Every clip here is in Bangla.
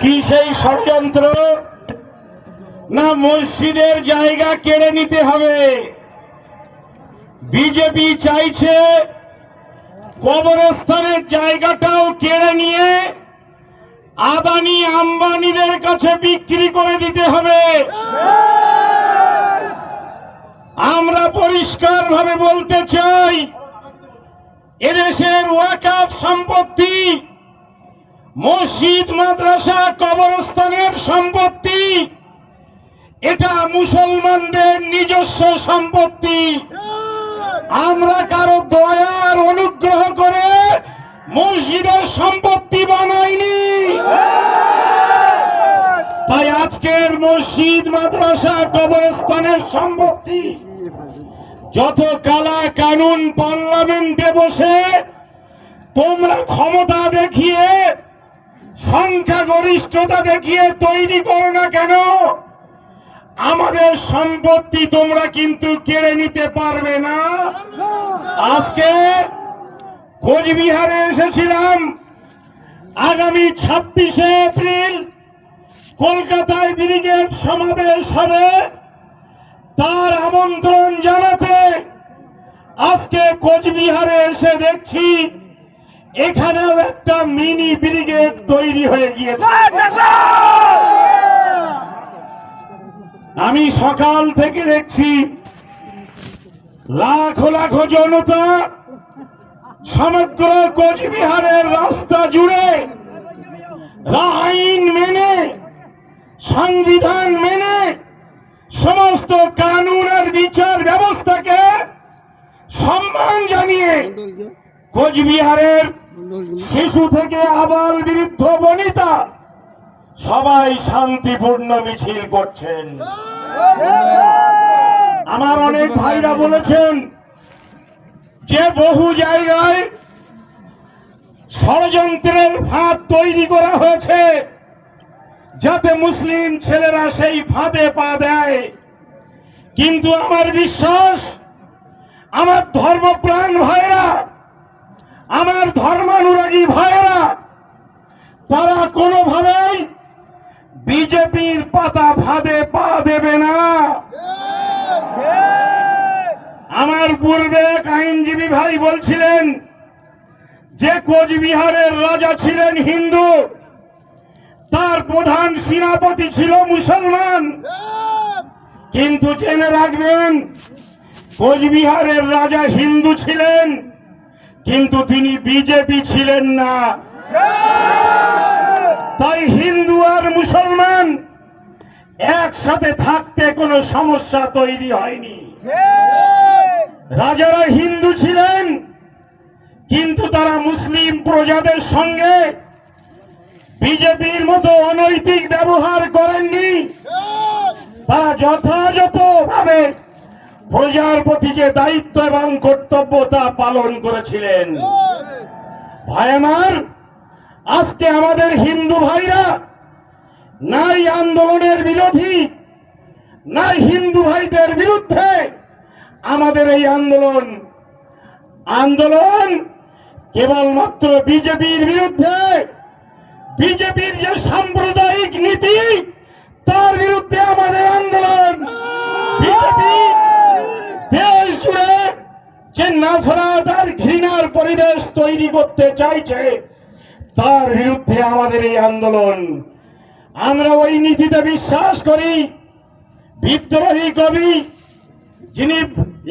কি সেই ষড়যন্ত্র? না মসজিদের জায়গা কেড়ে নিতে হবে। বিজেপি চাইছে কবরস্থানের জায়গাটাও কেড়ে নিয়ে আদানি আম্বানিদের কাছে বিক্রি করে দিতে হবে। আমরা পরিষ্কার ভাবে বলতে চাই, এদেশের ওয়াকাফ সম্পত্তি মসজিদ, মাদ্রাসা, কবরস্থানের সম্পত্তি। এটা মুসলমানদের নিজস্ব সম্পত্তি। আমরা কারও দয়ার অনুগ্রহ করে মসজিদের সম্পত্তি বানাইনি। তাই আজকের মসজিদ, মাদ্রাসা, কবরস্থানের সম্পত্তি যত কালা কানুন পার্লামেন্টে বসে তোমরা ক্ষমতা দেখিয়ে সংখ্যাগরিষ্ঠতা দেখিয়ে তৈরি করো না কেন? আমাদের সম্পত্তি তোমরা কিন্তু কেড়ে নিতে পারবে না। আজকে কোচবিহারে এসেছিলাম। আগামী ছাব্বিশে এপ্রিল কলকাতায় ব্রিগেড সমাবেশ হবে। তার আমন্ত্রণ জানাতে আজকে কোচবিহারে এসে দেখছি এখানেও একটা মিনি ব্রিগেড তৈরি হয়ে গিয়েছে। আমি সকাল থেকে দেখছি লাখো লাখো জনতা সমগ্র কোচবিহারের রাস্তা জুড়ে আইন মেনে সংবিধান মেনে সমস্ত কানুন আর বিচার ব্যবস্থাকে সম্মান জানিয়ে কোচবিহারের শিশু থেকে আবাল বৃদ্ধ বনিতা সবাই শান্তিপূর্ণ মিছিল করছেন। আমার অনেক ভাইরা বলেছেন যে বহু জায়গায় ষড়যন্ত্রের ফাঁদ তৈরি করা হয়েছে যাতে মুসলিম ছেলেরা সেই ফাঁদে পা দেয়। কিন্তু আমার বিশ্বাস, আমার ধর্মপ্রাণ ভাইরা আমার ধর্মানুরাগী ভাইরা তারা কোনোভাবেই বিজেপির পাতা ফাঁদে পা দেবে না। আমার পূর্বে এক আইনজীবী ভাই বলছিলেন, যে কোচবিহারের রাজা ছিলেন হিন্দু, তার প্রধান সেনাপতি ছিল মুসলমান। কিন্তু জেনে রাখবেন, কোচবিহারের রাজা হিন্দু ছিলেন কিন্তু তিনি বিজেপি ছিলেন না। তাই হিন্দু আর মুসলমান একসাথে থাকতে কোনো সমস্যা তৈরি হয়নি। রাজারা হিন্দু ছিলেন, কিন্তু তারা মুসলিম প্রজাদের সঙ্গে বিজেপির মতো অনৈতিক ব্যবহার করেননি। তারা যথাযথ ভাবে প্রজার প্রতি যে দায়িত্ব এবং কর্তব্য তা পালন করেছিলেন। ভাই আমার, আজকে আমাদের হিন্দু ভাইরা নাই আন্দোলনের বিরোধী নাই হিন্দু ভাইদের বিরুদ্ধে আমাদের এই আন্দোলন। আন্দোলন কেবলমাত্র বিজেপির বিরুদ্ধে, বিজেপির যে সাম্প্রদায়িক নীতি, তার বিরুদ্ধে আমাদের আন্দোলন। বিজেপি দেশ জুড়ে যে নাফরাত আর ঘৃণার পরিবেশ তৈরি করতে চাইছে, তার বিরুদ্ধে আমাদের এই আন্দোলন। আমরা ওই নীতিতে বিশ্বাস করি, বিদ্রোহী কবি যিনি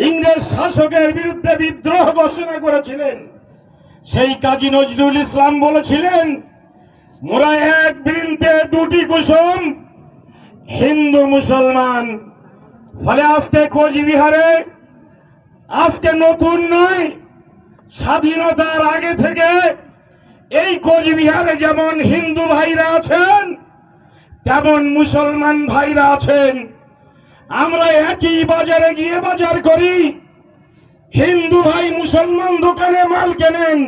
ইংরেজ শাসকের বিরুদ্ধে বিদ্রোহ ঘোষণা করেছিলেন, সেই কাজী নজরুল ইসলাম বলেছিলেন, মোরা এক বৃন্তে দুটি কুসুম, হিন্দু মুসলমান ফলে আজকে কোচবিহারে আজকে নতুন নয়, স্বাধীনতার আগে থেকে এই কোচবিহারে যেমন হিন্দু ভাইরা আছেন, তেমন মুসলমান ভাইরা আছেন। আমরা একই বাজারে গিয়ে বাজার করি। হিন্দু ভাই মুসলমান দোকানে মাল কেনেন,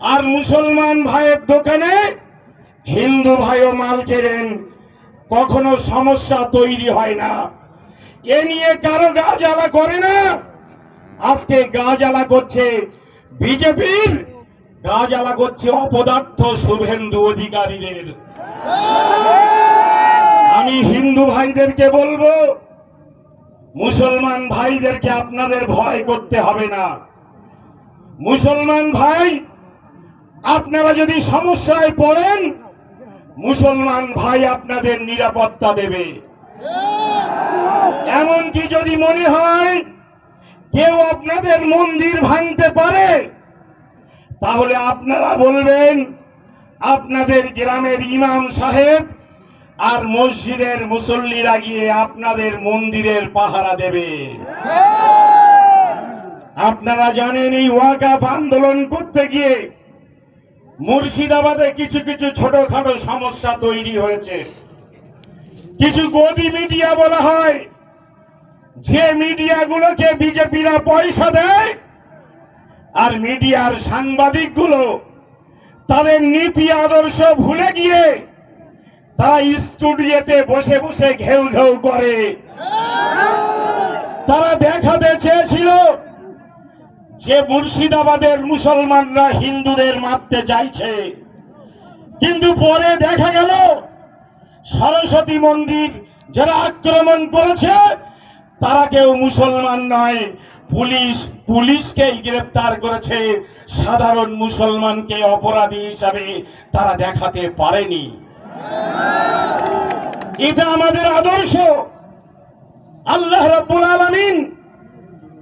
আর মুসলমান ভাইয়ের দোকানে হিন্দু ভাইও মাল কেনেন। কখনো সমস্যা তৈরি হয় না। এ নিয়ে কারও গা জ্বালা করে না। আজকে গা জ্বালা করছে বিজেপির, গা জ্বালা করছে অপদার্থ শুভেন্দু অধিকারীদের। আমি হিন্দু ভাইদেরকে বলব, মুসলমান ভাইদেরকে আপনাদের ভয় করতে হবে না। মুসলমান ভাই, আপনারা যদি সমস্যায় পড়েন, মুসলমান ভাই আপনাদের নিরাপত্তা দেবে। এমনকি যদি মনে হয় কেউ আপনাদের মন্দির ভাঙতে পারে, তাহলে আপনারা বলবেন, আপনাদের গ্রামের ইমাম সাহেব আর মসজিদের মুসল্লিরা গিয়ে আপনাদের মন্দিরের পাহারা দেবে। আপনারা জানেন এই ওয়াকাফ আন্দোলন করতে গিয়ে মুর্শিদাবাদে কিছু কিছু ছোটখাটো সমস্যা তৈরি হয়েছে। কিছু গদি মিডিয়া বলা হয় যে মিডিয়াগুলোকে বিজেপিরা পয়সা দেয় আর মিডিয়ার সাংবাদিকগুলো তাদের নীতি আদর্শ ভুলে গিয়ে তারা স্টুডিওতে বসে বসে ঘেউ ঘেউ করে। তারা দেখাতে চেয়েছিল যে মুর্শিদাবাদের মুসলমানরা হিন্দুদের মারতে চাইছে। কিন্তু পরে দেখা গেল, সরস্বতী মন্দির যারা আক্রমণ করেছে তারা কেউ মুসলমান নয়। পুলিশ, পুলিশকেই গ্রেপ্তার করেছে। সাধারণ মুসলমানকে অপরাধী হিসাবে তারা দেখাতে পারেনি। এটা আমাদের আদর্শ। আল্লাহ রাব্বুল আলামিন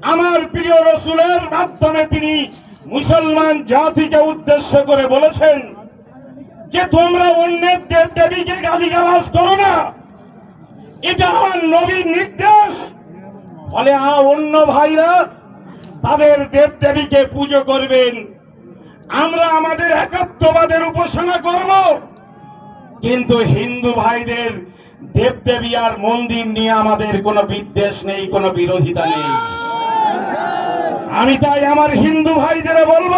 আমার প্রিয় রসুলের মাধ্যমে তিনি মুসলমান জাতিকে উদ্দেশ্য করে বলেছেন যে তোমরা অন্যের দেব দেবীকে গালিগালাজ করো না। এটা আমার নবীর নির্দেশ। ফলে অন্য ভাইরা তাদের দেব দেবীকে পুজো করবেন। আমরা আমাদের একাত্মবাদের উপাসনা করব। কিন্তু হিন্দু ভাইদের দেবদেবী আর মন্দির নিয়ে আমাদের কোনো বিদ্বেষ নেই, কোনো বিরোধিতা নেই। আমি তাই আমার হিন্দু ভাইদের বলব,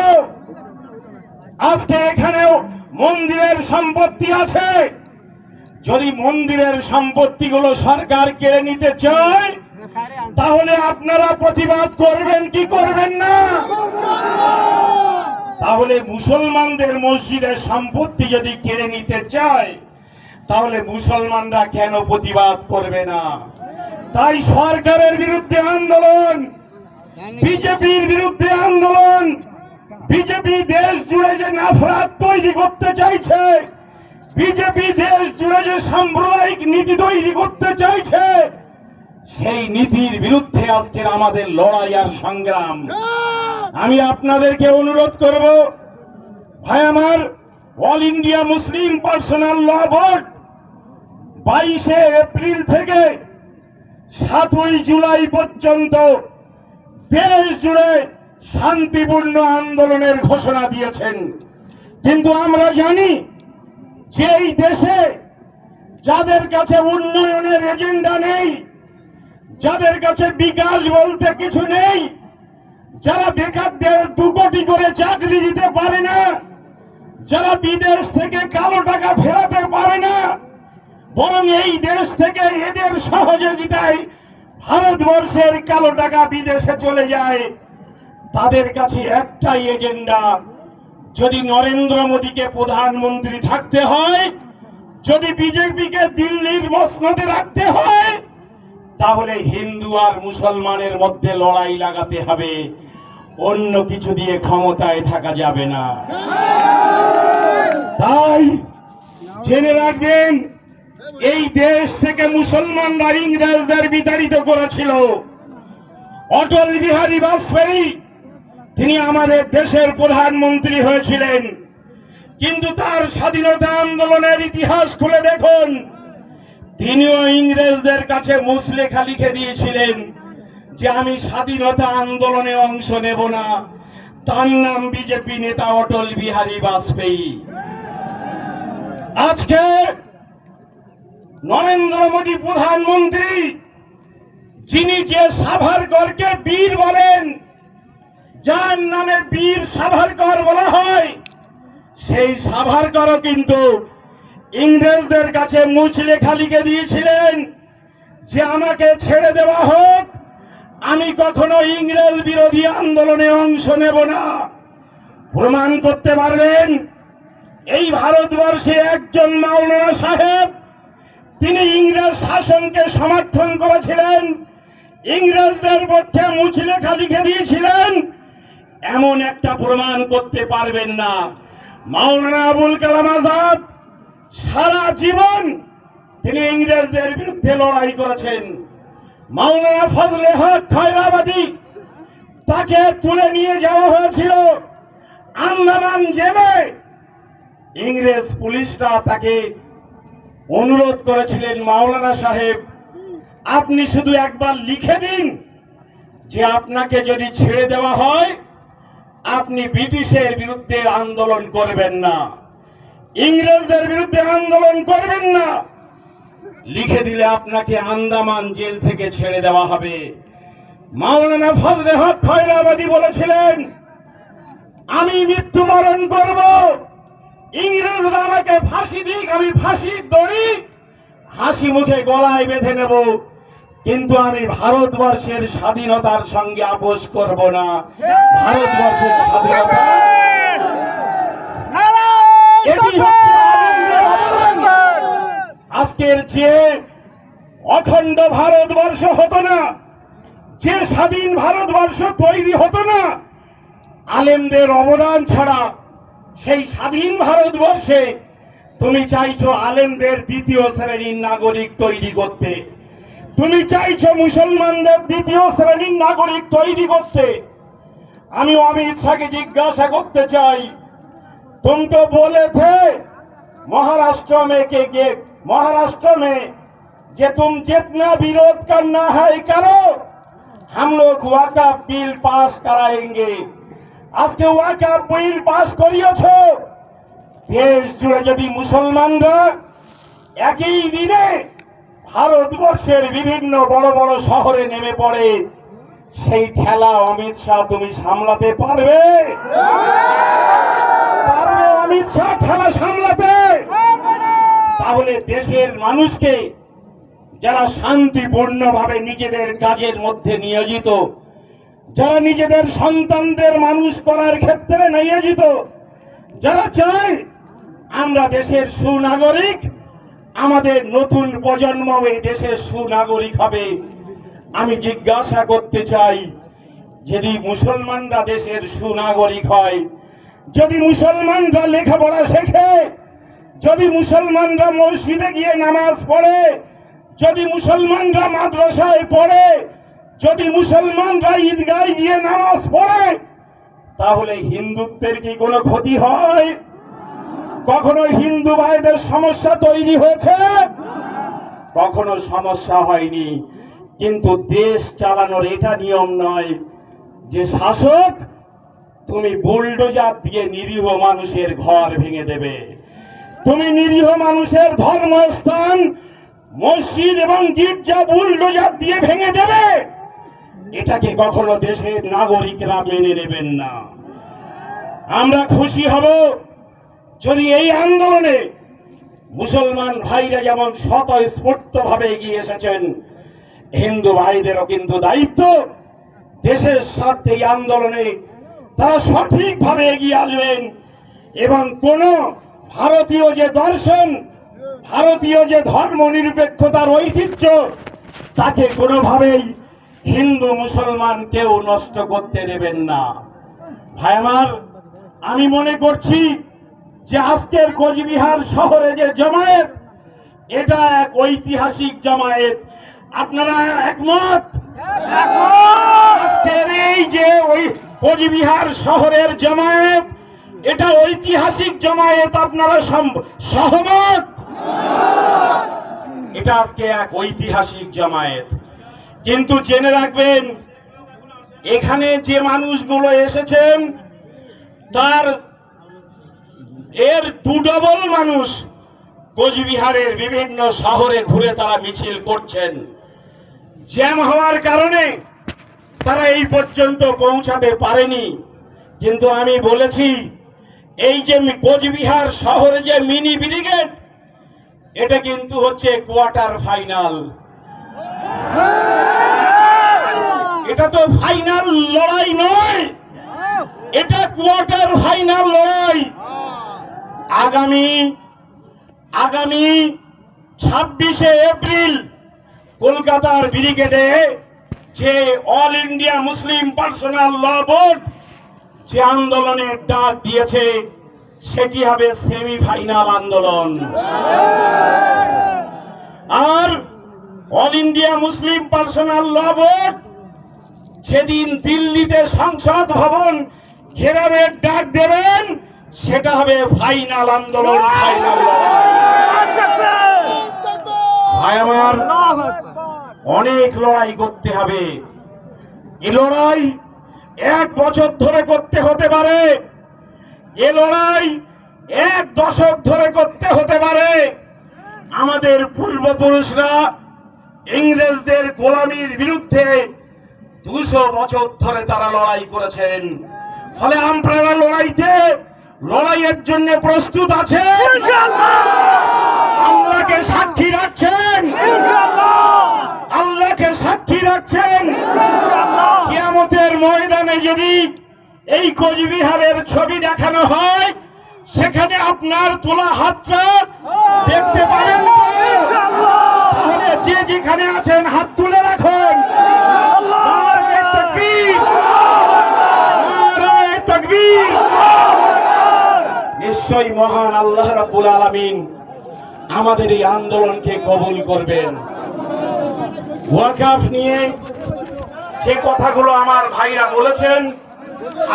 আজকে এখানেও মন্দিরের সম্পত্তি আছে। যদি মন্দিরের সম্পত্তিগুলো সরকার কেড়ে নিতে চায় তাহলে আপনারা প্রতিবাদ করবেন কি করবেন না? তাহলে মুসলমানদের মসজিদের সম্পত্তি যদি কেড়ে নিতে চায়, তাহলে মুসলমানরা কেন প্রতিবাদ করবে না? তাই সরকারের বিরুদ্ধে আন্দোলন, বিজেপির বিরুদ্ধে আন্দোলন, বিজেপি দেশ জুড়ে যে নাফরাত তৈরি করতে চাইছে, বিজেপি দেশ জুড়ে যে সাম্প্রদায়িক নীতি তৈরি করতে চাইছে সেই নীতির বিরুদ্ধে আজকের আমাদের লড়াই আর সংগ্রাম। আমি আপনাদেরকে অনুরোধ করব ভাই আমার All India Muslim Personal Law Board বাইশে এপ্রিল থেকে সাতই জুলাই পর্যন্ত দেশ জুড়ে শান্তিপূর্ণ আন্দোলনের ঘোষণা দিয়েছেন। কিন্তু আমরা জানি যে এই দেশে যাদের কাছে উন্নয়নের এজেন্ডা নেই যাদের কাছে বিকাশ বলতে কিছু নেই, যারা বেকারদের দু কোটি করে চাকরি দিতে পারে না, যারা বিদেশ থেকে কালো টাকা ফেরাতে পারে না, বরং এই দেশ থেকে এদের সহযোগিতায় ভারতবর্ষের কালো টাকা বিদেশে চলে যায়। তাদের কাছে একটাই এজেন্ডা, যদি নরেন্দ্র মোদীকে প্রধানমন্ত্রী থাকতে হয়, যদি বিজেপিকে দিল্লির মসনদে রাখতে হয় তাহলে হিন্দু আর মুসলমানের মধ্যে লড়াই লাগাতে হবে। অন্য কিছু দিয়ে ক্ষমতায় থাকা যাবে না। তাই জেনে রাখবেন, এই দেশ থেকে মুসলমানরা ইংরেজদের বিতাড়িত করেছিল। অটল বিহারী বাজপেয়ী, তিনি আমাদের দেশের প্রধানমন্ত্রী হয়েছিলেন। কিন্তু তার স্বাধীনতা আন্দোলনের ইতিহাস খুলে দেখুন। তিনিও ইংরেজদের কাছে মুসলেখা লিখে দিয়েছিলেন যে আমি স্বাধীনতা আন্দোলনে অংশ নেব না। তার নাম বিজেপি নেতা অটল বিহারী বাজপেয়ী। আজকে নরেন্দ্র মোদী প্রধানমন্ত্রী, যিনি যে সাভারকরকে বীর বলেন, যার নামে বীর সাভারকর বলা হয়, সেই সাভারকরও কিন্তু ইংরেজদের কাছে মুচলেখা লিখে দিয়েছিলেন যে আমাকে ছেড়ে দেওয়া হোক, আমি কখনো ইংরেজ বিরোধী আন্দোলনে অংশ নেব না। প্রমাণ করতে পারবেন, এই ভারতবর্ষে একজন মাওলানা সাহেব, তিনি ইংরেজ শাসনকে সমর্থন করেছিলেন, ইংরেজদের পক্ষে মুচলেখা লিখে দিয়েছিলেন, এমন একটা প্রমাণ করতে পারবেন না। মাওলানা আবুল কালাম আজাদ সারা জীবন তিনি ইংরেজদের বিরুদ্ধে লড়াই করেছেন। মাওলানা ফজলে হক খয়রাবাদী, তাকে তুলে নিয়ে যাওয়া হয়েছিল আন্দামান জেলে। ইংরেজ পুলিশরা তাকে অনুরোধ করেছিলেন, মাওলানা সাহেব, আপনি শুধু একবার লিখে দিন যে আপনাকে যদি ছেড়ে দেওয়া হয়, আপনি ব্রিটিশের বিরুদ্ধে আন্দোলন করবেন না। ইংরেজদের বিরুদ্ধে আন্দোলন করবেন না। লিখে দিলে আপনাকে আন্দামান জেল থেকে ছেড়ে দেওয়া হবে। মাওলানা ফজলে হক খয়রাবাদী বলেছিলেন, আমি মৃত্যুবরণ করব। ইংরেজরা আমাকে ফাঁসি দিক, আমি ফাঁসির দড়ি, হাসি মুখে গলায় বেঁধে নেব। কিন্তু আমি ভারতবর্ষের স্বাধীনতার সঙ্গে আপোষ করব না। ভারতবর্ষের স্বাধীনতা এটি হচ্ছে আনন্দের অবদান। আজকের যে অখণ্ড ভারতবর্ষ হতো না, যে স্বাধীন ভারতবর্ষ তৈরি হতো না, আলেমদের অবদান ছাড়া সেই স্বাধীন ভারতবর্ষে তুমি চাইছো আলেমদের দ্বিতীয় শ্রেণির নাগরিক তৈরি করতে। তুমি চাইছো মুসলমানদের দ্বিতীয় শ্রেণির নাগরিক তৈরি করতে। আমি অমিত শাহকে জিজ্ঞাসা করতে চাই, তুমি তো বলে থে মহারাষ্ট্র মেকে महाराष्ट्र में जे तुम जितना विरोध करना है करो हम लोग वाका बिल पास कराएंगे আজকে ওয়াকা বিল পাস করিয়েছ দেশ জুড়ে যদি মুসলমানরা একই দিনে ভারতবর্ষের বিভিন্ন বড় বড় শহরে নেমে পড়ে সেই ঠেলা অমিত শাহ তুমি সামলাতে পারবে পারবে অমিত শাহ ঠেলা সামলাতে তাহলে দেশের মানুষকে যারা শান্তিপূর্ণভাবে নিজেদের কাজের মধ্যে নিয়োজিত, যারা নিজেদের সন্তানদের মানুষ করার ক্ষেত্রে নিয়োজিত, যারা চায় আমরা দেশের সুনাগরিক, আমাদের নতুন প্রজন্ম এই দেশের সুনাগরিক হবে। আমি জিজ্ঞাসা করতে চাই, যদি মুসলমানরা দেশের সুনাগরিক হয়, যদি মুসলমানরা লেখাপড়া শেখে যদি মুসলমানরা মসজিদে গিয়ে নামাজ পড়ে, যদি মুসলমানরা মাদ্রাসায় পড়ে, যদি মুসলমানরা ঈদগায় গিয়ে নামাজ পড়ে, তাহলে হিন্দুত্বের কি কোনো ক্ষতি হয়? কখনো হিন্দু ভাইদের সমস্যা তৈরি হয়েছে? কখনো সমস্যা হয়নি। কিন্তু দেশ চালানোর এটা নিয়ম নয় যে শাসক, তুমি বুলডোজার দিয়ে নিরীহ মানুষের ঘর ভেঙে দেবে। তুমি নিরীহ মানুষের ধর্মস্থান, মসজিদ এবং গির্জা বুলডোজার দিয়ে ভেঙে দেবে। এটাকে কখনো দেশের নাগরিকরা মেনে নেবেন না। আমরা খুশি হব যদি এই আন্দোলনে মুসলমান ভাইরা যেমন স্বতঃস্ফূর্ত ভাবে এগিয়ে এসেছেন, হিন্দু ভাইদেরও কিন্তু দায়িত্ব দেশের স্বার্থে এই আন্দোলনে তারা সঠিকভাবে এগিয়ে আসবেন এবং কোন ভারতীয় যে দর্শন ভারতীয় যে ধর্ম নিরপেক্ষতার ঐতিহ্য তাকে কোনোভাবেই হিন্দু মুসলমান কেউ নষ্ট করতে দেবেন না। ভাই আমার আমি মনে করছি যে আজকের কোচবিহার শহরে যে জমায়েত এটা এক ঐতিহাসিক জমায়েত। আপনারা একমত। আজকের এই যে ওই কোচবিহার শহরের জমায়েত এটা ঐতিহাসিক জমায়েত আপনারা সহমত? এটা আজকে এক ঐতিহাসিক জমায়েত। কিন্তু জেনে রাখবেন, এখানে যে মানুষগুলো এসেছেন, তার এর টু ডবল মানুষ কোচবিহারের বিভিন্ন শহরে ঘুরে তারা মিছিল করছেন। জ্যাম হওয়ার কারণে তারা এই পর্যন্ত পৌঁছাতে পারেনি। কিন্তু আমি বলেছি এই যে কোচবিহার শহরে যে মিনি ব্রিগেড, এটা কিন্তু হচ্ছে কোয়ার্টার ফাইনাল। এটা তো ফাইনাল লড়াই নয়, এটা কোয়ার্টার ফাইনাল লড়াই। আগামী আগামী ছাব্বিশে এপ্রিল কলকাতার ব্রিগেডে যে All India Muslim Personal Law Board যে আন্দোলনের ডাক দিয়েছে সেটি হবে সেমিফাইনাল আন্দোলন। আর All India Muslim Personal Law Board যেদিন দিল্লিতে সংসদ ভবন ঘেরাবের ডাক দেবেন সেটা হবে ফাইনাল আন্দোলন ফাইনাল ভাই আমার অনেক লড়াই করতে হবে। এ লড়াই এক বছর ধরে করতে হতে পারে। এ লড়াই এক দশক ধরে করতে হতে পারে। আমাদের পূর্বপুরুষরা ইংরেজদের গোলামির বিরুদ্ধে দুশো বছর ধরে তারা লড়াই করেছেন। ফলে আমরা লড়াইতে লড়াইয়ের জন্য প্রস্তুত আছেন আল্লাহকে সাক্ষী রাখছেন। আল্লাহকে সাক্ষী রাখছেন। কিয়ামতের ময়দানে যদি এই কোচবিহারের ছবি দেখানো হয় সেখানে আপনার তোলা হাতটা দেখতে পাবেন। যে যেখানে আছেন হাত তুলে রাখুন। নিশ্চয়ই মহান আল্লাহ রাব্বুল আলামিন আমাদের এই আন্দোলনকে কবুল করবেন। ওয়াকাফ নিয়ে যে কথাগুলো আমার ভাইরা বলেছেন,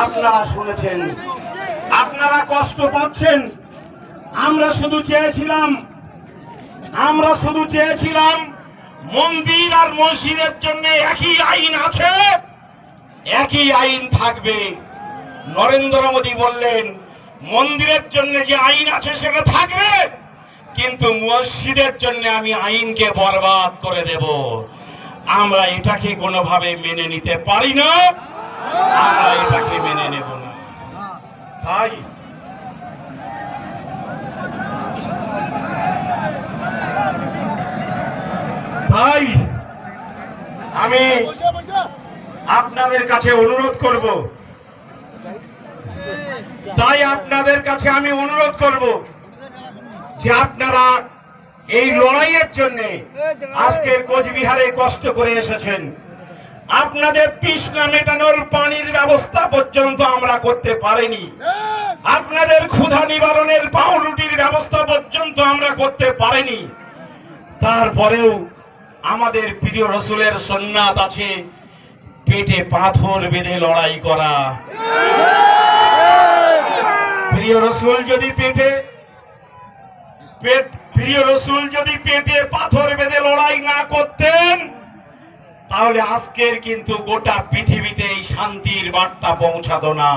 আপনারা শুনেছেন। আপনারা কষ্ট পাচ্ছেন। আমরা শুধু চেয়েছিলাম, আমরা শুধু চেয়েছিলাম, মন্দির আর মসজিদের জন্য একই আইন আছে, একই আইন থাকবে। নরেন্দ্র মোদী বললেন মন্দিরের জন্য যে আইন আছে সেটা থাকবে, কিন্তু মসজিদের জন্য আমি আইনকে বরবাদ করে দেব। আমরা এটাকে কোনোভাবে মেনে নিতে পারি না। আমরা এটাকে মেনে নেব না। তাই? তাই আমি আপনাদের কাছে অনুরোধ করব তাই আপনাদের কাছে আমি অনুরোধ করব যে আপনারা এই লড়াইয়ের জন্য আজকের কোচবিহারে কষ্ট করে এসেছেন। আপনাদের তৃষ্ণা মেটানোর পানির ব্যবস্থা পর্যন্ত আমরা করতে পারিনি। আপনাদের ক্ষুধা নিবারণের পাউরুটির ব্যবস্থা পর্যন্ত আমরা করতে পারিনি। তারপরেও আমাদের প্রিয় রসুলের সন্ন্যাত আছে পেটে পাথর বেঁধে লড়াই করা প্রিয় রসুল যদি পেটে, পেট, প্রিয় রসুল যদি পেটে পাথর বেঁধে লড়াই না করতেন, তাহলে আজকের কিন্তু গোটা পৃথিবীতে এই শান্তির বার্তা পৌঁছাতো না?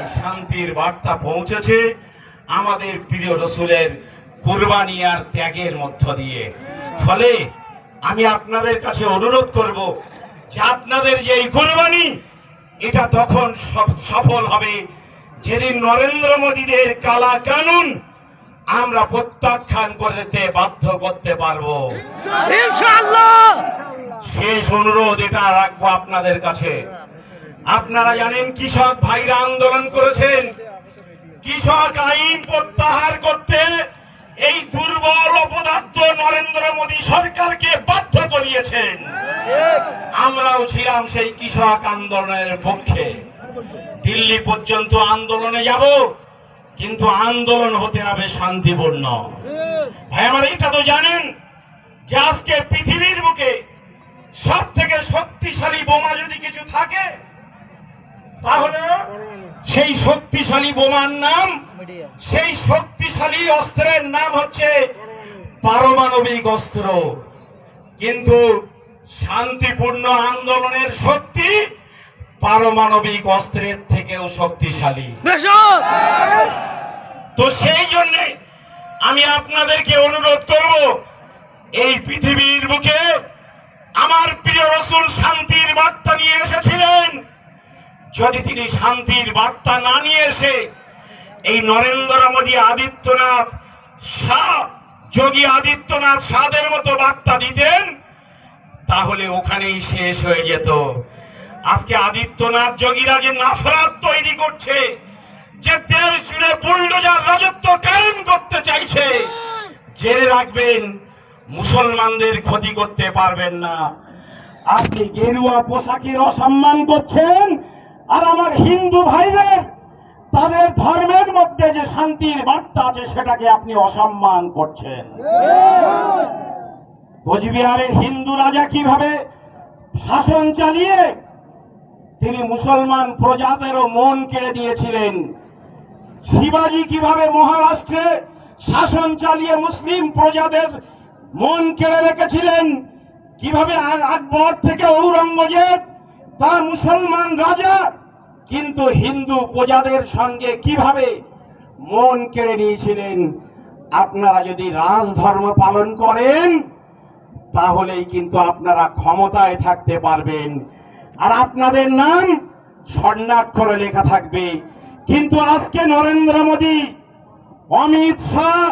এই শান্তির বার্তা পৌঁছেছে আমাদের প্রিয় রসুলের কুরবানি আর ত্যাগের মধ্য দিয়ে ফলে আমি আপনাদের কাছে অনুরোধ করব যে আপনাদের যে এই কুরবানি এটা তখন সফ- সফল হবে। যেদিন নরেন্দ্র মোদীদের কালা কানুন আমরা প্রত্যাখ্যান করতে বাধ্য করতে পারব। শেষ অনুরোধ এটা রাখব আপনাদের কাছে। আপনারা জানেন কৃষক ভাইরা আন্দোলন করেছেন। কৃষক আইন প্রত্যাহার করতে এই দুর্বল অপদার্থ নরেন্দ্র মোদী সরকারকে বাধ্য করিয়েছেন। আমরাও ছিলাম সেই কৃষক আন্দোলনের পক্ষে। দিল্লি পর্যন্ত আন্দোলনে যাব, কিন্তু আন্দোলন হতে হবে শান্তিপূর্ণ। ভাই, আমার এটা তো জানেন যে আজকে পৃথিবীর বুকে সব থেকে শক্তিশালী বোমা যদি কিছু থাকে, তাহলে সেই শক্তিশালী বোমার নাম সেই শক্তিশালী অস্ত্রের নাম হচ্ছে পারমাণবিক অস্ত্র। কিন্তু শান্তিপূর্ণ আন্দোলনের শক্তি পারমাণবিক অস্ত্রের থেকেও শক্তিশালী। তো সেই জন্য আমি আপনাদেরকে অনুরোধ করব এই পৃথিবীর বুকে আমার প্রিয় রসুল শান্তির বার্তা নিয়ে এসেছিলেন। যদি তিনি শান্তির বার্তা না নিয়ে এসে এই নরেন্দ্র মোদী আদিত্যনাথ শাহ, যোগী আদিত্যনাথ সাদের মতো বার্তা দিতেন, তাহলে ওখানেই শেষ হয়ে যেত। আজকে আদিত্যনাথ যোগীরা যে নাফরাত তৈরি করছে, যে দেশ জুড়ে বুলডোজার রাজত্ব কায়েম করতে চাইছে, জেনে রাখবেন, মুসলমানদের ক্ষতি করতে পারবেন না। আপনি গেরুয়া পোশাকের অসম্মান করছেন আর আমার হিন্দু ভাইদের, তাদের ধর্মের মধ্যে যে শান্তির বার্তা আছে, সেটাকে আপনি অসম্মান করছেন। কোচবিহারের হিন্দু রাজা কীভাবে শাসন চালিয়ে তিনি মুসলমান প্রজাদেরও মন কেড়ে দিয়েছিলেন শিবাজি কীভাবে মহারাষ্ট্রে শাসন চালিয়ে মুসলিম প্রজাদের মন কেড়ে রেখেছিলেন? কীভাবে আকবর থেকে ঔরঙ্গজেব তারা মুসলমান রাজা, কিন্তু হিন্দু প্রজাদের সঙ্গে কীভাবে মন কেড়ে নিয়েছিলেন? আপনারা যদি রাজধর্ম পালন করেন, তাহলেই কিন্তু আপনারা ক্ষমতায় থাকতে পারবেন। আর আপনাদের নাম স্বর্ণাক্ষরে লেখা থাকবে। কিন্তু আজকে নরেন্দ্র মোদী, অমিত শাহ,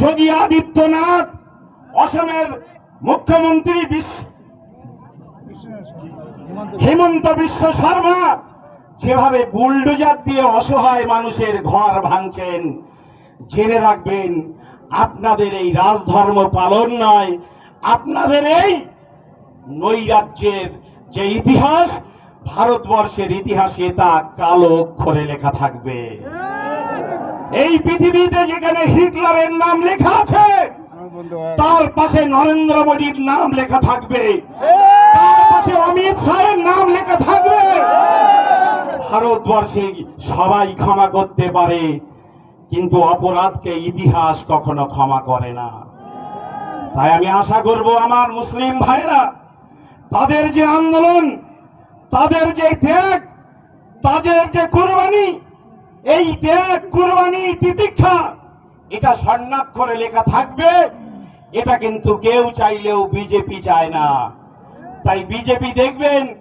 যোগী আদিত্যনাথ, অসমের মুখ্যমন্ত্রী বিশ্ব হেমন্ত বিশ্ব শর্মা যেভাবে বুলডোজার দিয়ে অসহায় মানুষের ঘর ভাঙছেন, জেনে রাখবেন, আপনাদের এই রাজধর্ম পালন নয়, আপনাদের এই নৈরাজ্যের যে ইতিহাস, ভারতবর্ষের ইতিহাসে তা কালো অক্ষরে লেখা থাকবে। এই পৃথিবীতে যেখানে হিটলারের নাম লেখা আছে তার পাশে নরেন্দ্র মোদীর নাম লেখা থাকবে। তার পাশে অমিত শাহের নাম লেখা থাকবে। ভারতবর্ষে সবাই ক্ষমা করতে পারে, কিন্তু অপরাধকে ইতিহাস কখনো ক্ষমা করে না। তাই আমি আশা করব আমার মুসলিম ভাইরা, তাদের যে আন্দোলন, তাদের যে ত্যাগ, তাদের যে কুরবানি, এই ত্যাগ, কুরবানি, তিতিক্ষা, এটা স্বর্ণাক্ষরে লেখা থাকবে। এটা কিন্তু কেউ চাইলেও বিজেপি চায় না। তাই বিজেপি দেখবেন,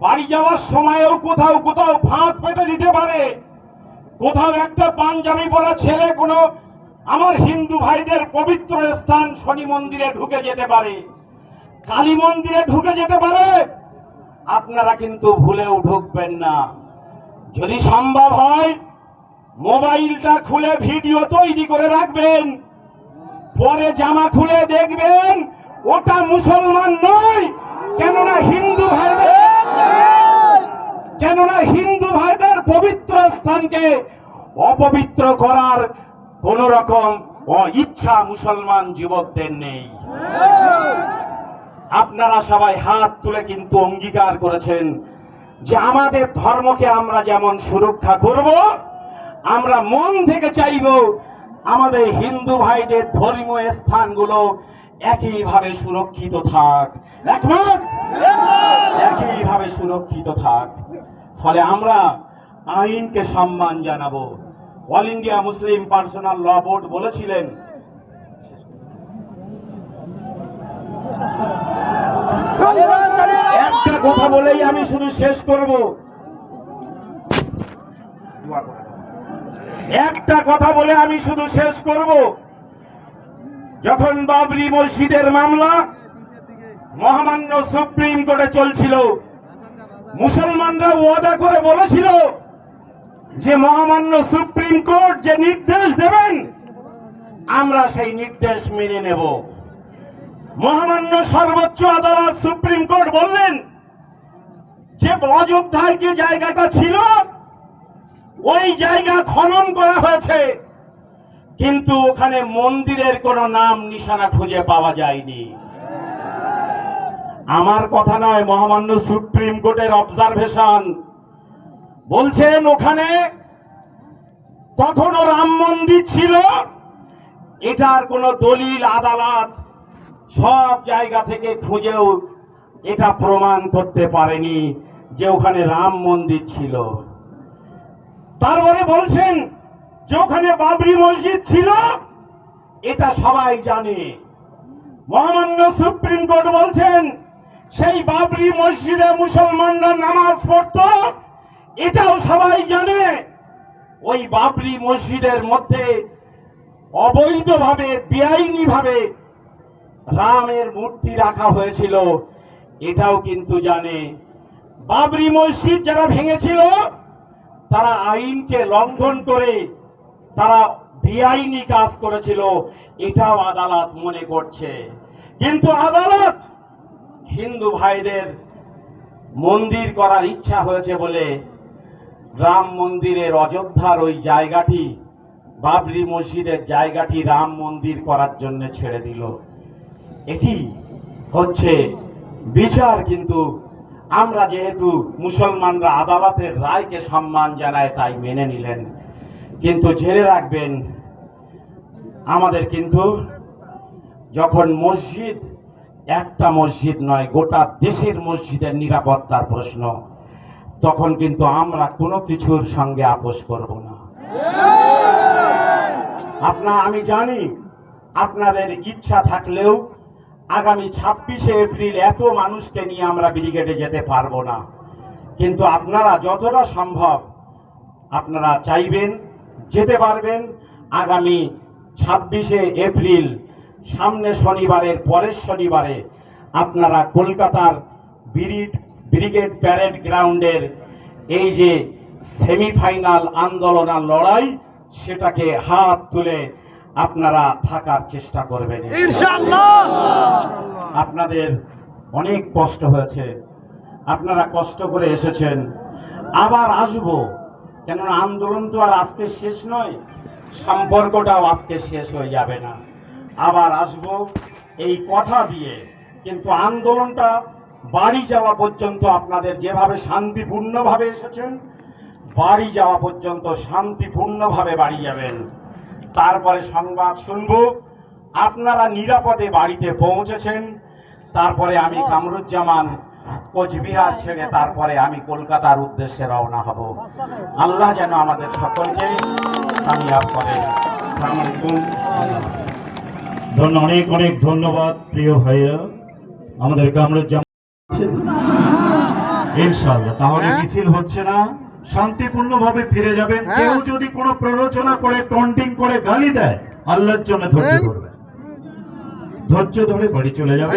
বাড়ি যাওয়ার সময়ও কোথাও কোথাও ফাঁদ পেতে দিতে পারে। কোথাও একটা পাঞ্জাবি পরা ছেলে কোনো আমার হিন্দু ভাইদের পবিত্র স্থান শনি মন্দিরে ঢুকে যেতে পারে। কালী মন্দিরে ঢুকে যেতে পারে। আপনারা কিন্তু ভুলেও ঢুকবেন না। যদি সম্ভব হয়, মোবাইলটা খুলে ভিডিও তৈরি করে রাখবেন। পরে জামা খুলে দেখবেন, ওটা মুসলমান নয়, কেননা হিন্দু ভাইদের কেননা হিন্দু ভাইদের পবিত্র স্থানকে অপবিত্র করার কোন রকম ইচ্ছা মুসলমান যুবকদের নেই। আপনারা সবাই হাত তুলে কিন্তু অঙ্গীকার করেছেন যে আমাদের ধর্মকে আমরা যেমন সুরক্ষা করব, আমরা মন থেকে চাইব আমাদের হিন্দু ভাইদের ধর্মীয় স্থানগুলো একইভাবে সুরক্ষিত থাক। একমত? একইভাবে সুরক্ষিত থাক। ফলে আমরা আইনকে সম্মান জানাব। All India Muslim Personal Law Board বলেছিলেন, একটা কথা বলেই আমি শুধু শেষ করব। একটা কথা বলে আমি শুধু শেষ করব। যখন বাবরি মসজিদের মামলা মহামান্য সুপ্রিম কোর্টে চলছিল, মুসলমানরা ওয়াদা করে বলেছিল যে মহামান্য সুপ্রিম কোর্ট যে নির্দেশ দেবেন, আমরা সেই নির্দেশ মেনে নেব। মহামান্য সর্বোচ্চ আদালত সুপ্রিম কোর্ট বললেন যে অযোধ্যায় যে জায়গাটা ছিল ওই জায়গা খনন করা হয়েছে। কিন্তু ওখানে মন্দিরের কোনো নাম, নিশানা খুঁজে পাওয়া যায়নি। আমার কথা নয়, মহামান্য সুপ্রিম কোর্টের অবজারভেশন বলছেন ওখানে কখনো রাম মন্দির ছিল? এটার কোনো দলিল, আদালত সব জায়গা থেকে খুঁজেও এটা প্রমাণ করতে পারেনি যে ওখানে রাম মন্দির ছিল। তারপরে বলছেন যে ওখানে বাবরি মসজিদ ছিল, এটা সবাই জানে। মহামান্য সুপ্রিম কোর্ট বলছেন, সেই বাবরি মসজিদে মুসলমানরা নামাজ পড়তো, এটাও সবাই জানে। ওই বাবরি মসজিদের মধ্যে অবৈধভাবে, বেআইনিভাবে রামের মূর্তি রাখা হয়েছিল, এটাও কিন্তু জানে। বাবরি মসজিদ যারা ভেঙেছিল তারা আইনকে লঙ্ঘন করে তারা বেআইনি কাজ করেছিল, এটাও আদালত মনে করছে। কিন্তু আদালত হিন্দু ভাইদের মন্দির করার ইচ্ছা হয়েছে বলে রাম মন্দিরের অযোধ্যার ওই জায়গাটি, বাবরি মসজিদের জায়গাটি রাম মন্দির করার জন্য ছেড়ে দিল। এটি হচ্ছে বিচার কিন্তু আমরা যেহেতু মুসলমানরা আদালতের রায়কে সম্মান জানায়, তাই মেনে নিলেন। কিন্তু জেনে রাখবেন, আমাদের কিন্তু যখন মসজিদ, একটা মসজিদ নয়, গোটা দেশের মসজিদের নিরাপত্তার প্রশ্ন, তখন কিন্তু আমরা কোনো কিছুর সঙ্গে আপোষ করব না। আপনা, আমি জানি আপনাদের ইচ্ছা থাকলেও আগামী ছাব্বিশে এপ্রিল এত মানুষকে নিয়ে আমরা ব্রিগেডে যেতে পারব না। কিন্তু আপনারা যতটা সম্ভব আপনারা চাইবেন, যেতে পারবেন। আগামী ছাব্বিশে এপ্রিল, সামনে শনিবারের পরের শনিবারে আপনারা কলকাতার ব্রিড, ব্রিগেড প্যারেড গ্রাউন্ডের এই যে সেমিফাইনাল আন্দোলন আর লড়াই, সেটাকে হাত তুলে আপনারা থাকার চেষ্টা করবেন। আপনাদের অনেক কষ্ট হয়েছে। আপনারা কষ্ট করে এসেছেন। আবার আসব। কেননা আন্দোলন তো আর আজকে শেষ নয়। সম্পর্কটাও আজকে শেষ হয়ে যাবে না। আবার আসব এই কথা দিয়ে। কিন্তু আন্দোলনটা বাড়ি যাওয়া পর্যন্ত আপনাদের যেভাবে শান্তিপূর্ণভাবে এসেছেন বাড়ি যাওয়া পর্যন্ত শান্তিপূর্ণভাবে বাড়ি যাবেন। তারপরে সংবাদ শুনব। আপনারা নিরাপদে বাড়িতে পৌঁছেছেন। তারপরে আমি কামরুজ্জামান কোচবিহার ছেড়ে তারপরে আমি কলকাতার উদ্দেশ্যে রওনা হব। আল্লাহ যেন আমাদের সকলকে কামিয়াব করেন। অনেক অনেক ধন্যবাদ প্রিয় ভাইরা আমাদের কামরুজ্জামান ইনশাআল্লাহ তাহলে মিছিল হচ্ছে না। শান্তিপূর্ণভাবে ফিরে যাবেন। কেউ যদি কোনো প্ররোচনা করে টন্টিং করে গালি দেয় আল্লাহর জন্য ধৈর্য ধরবে ধৈর্য ধরে বাড়ি চলে যাবে